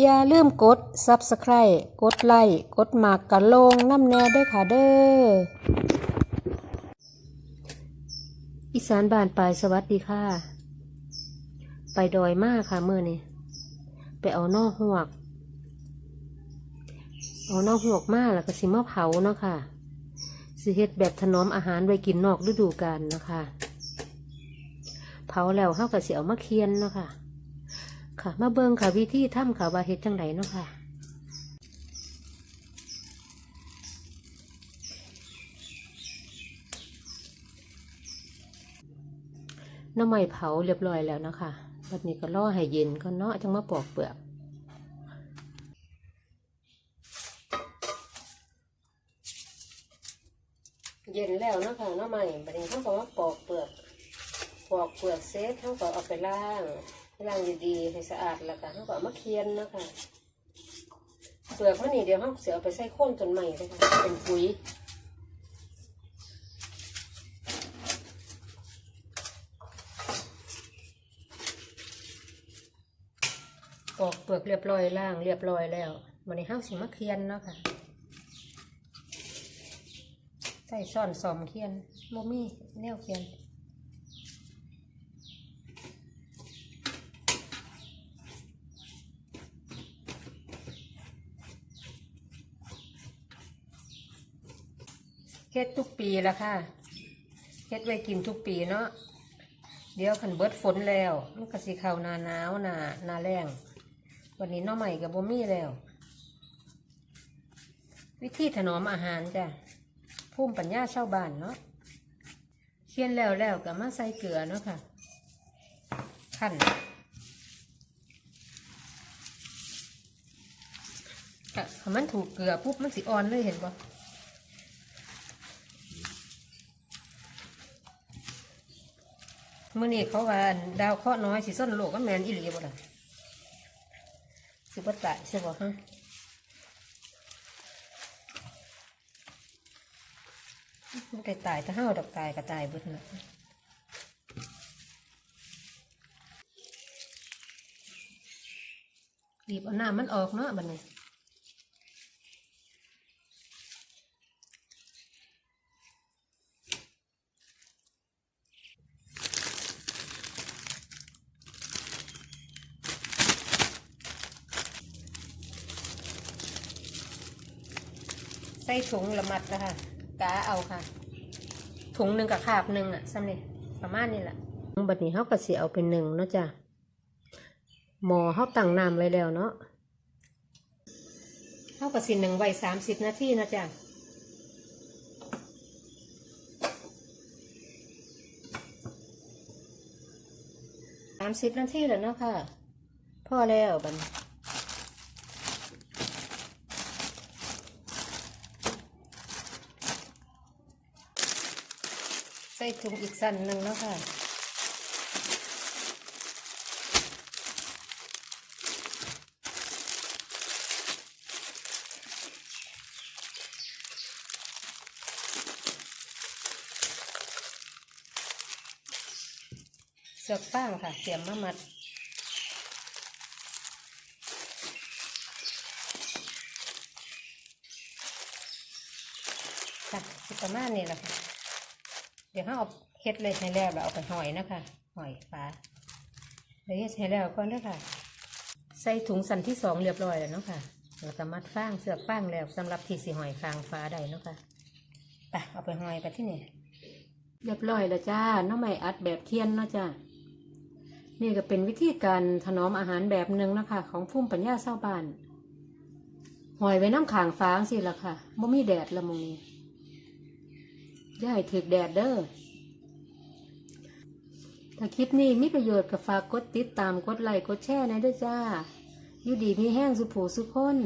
อย่าลืมกด Subscribe กดไลค์กดหมากกระลงน้ำแน่ด้วยค่ะเด้ออีสานบานปลายสวัสดีค่ะ ไปดอยมากค่ะเมื่อนี้ไปเอานอกหวก เอานอกหวกมากแล้วก็สิมาเผาเนาะค่ะสิเฮ็ดแบบถนอมอาหารไว้กินนอกฤดูกาลนะคะ เผาแล้วเฮาก็สิเอามาเคียนเนาะค่ะ ค่ะ มาเบิ่งค่ะวิธีทำค่ะว่าเฮ็ดจังไดเนาะค่ะน้ำไม้เผาเรียบร้อยแล้วนะคะวันนี้ก็ล่อให้เย็นก็เนาะจังมาปอกเปลือกเย็นแล้วเนาะคะน้ำไม้บัดนี้เขาก็มาปอกเปลือก ปอกเปลือกเซตเขาก็เอาไปล้างล้างดีๆให้สะอาดแล้วก็เขาก็เอามาเคียนเนาะคะเปลือกมันนี่เดี๋ยวเขาเสียเอาไปใส่โค่นต้นใหม่เลยค่ะเป็นปุ๋ยปอกเปลือกเรียบร้อยล่างเรียบร้อยแล้ววันนี้ห้าสิมาเคียนเนาะค่ะใส่ซ่อนสอมเคียนโมมี่แนวเคียน เฮ็ดทุกปีละค่ะเฮ็ดไว้กินทุกปีเนาะเดี๋ยวขันเบิดฝนแล้วมันก็สิเขาหนาหนาวหนาหนาแรงวันนี้น้อใหม่กับบ่มีแล้ว วิธีถนอมอาหารจ้ะภูมิปัญญาชาวบ้านเนาะเคียนแล้วแล้วก็มาใส่เกลือเนาะค่ะขั้นค่ะถ้ามันถูกเกลือปุ๊บมันสิอ่อนเลยเห็นปะ มื่อนี้เขาว่าดาวเคราะห์น้อยสิส้นโลกก็แมนอีหลีบ่ล่ะสิบ่ตายใช่บ่ฮะมันได้ตายถ้าเฮาดอกตายก็ตายเบิดนะบีบเอาน้ำมันออกเนาะบัดนี้ ส่ถุงละมัดนะคะกาเอาค่ะ ถุงหนึ่งกับขาบหนึ่งอะซ้ำนี่ประมาณนี้แหละบัดนี้เขาก็สิเอาเป็นหนึ่งเนาะจ้ะหมอเขาตั้งน้ำไว้แล้วเนาะเขาก็สิหนึ่งไว้สามสิบนาทีนะจ้ะสามสิบนาทีแล้วเนาะค่ะพ่อแล้วบัดนี้ ส่ถุงอีกสั้นหนึ่งแล้วค่ะเสือกฟางค่ะเสียมมามัดค่ะสิประมาณนี้แหละค่ะ เดี๋ยวเขาเอาเฮ็ดเลยให้แล้วแล้วเอาไปหอยนะคะหอยปลาเดี๋ยวเฮ็ดให้แล้วก่อนด้อค่ะ ใส่ถุงสันที่สองเรียบร้อยแล้วเนาะค่ะแล้วก็มัดฟางเสือกฟางแล้วสำหรับที่สีหอยฟางฟ้าได้เนาะค่ะไปเอาไปหอยไปที่นี่เรียบร้อยแล้วจ้าน้องใหม่อัดแบบเคียนเนาะจ้านี่ก็เป็นวิธีการถนอมอาหารแบบหนึ่งนะคะ ของภูมิปัญญาชาวบ้านหอยไว้น้ำขางฟ้างสิละค่ะบ่มีแดดละมงนี้ ย่าให้ถึกแดดเด้อ ถ้าคลิปนี้มีประโยชน์ก็ฝากกดติดตามกดไลค์กดแชร์นะเด้วยจ้า อยู่ดีมีแห้งสุผูสุขคน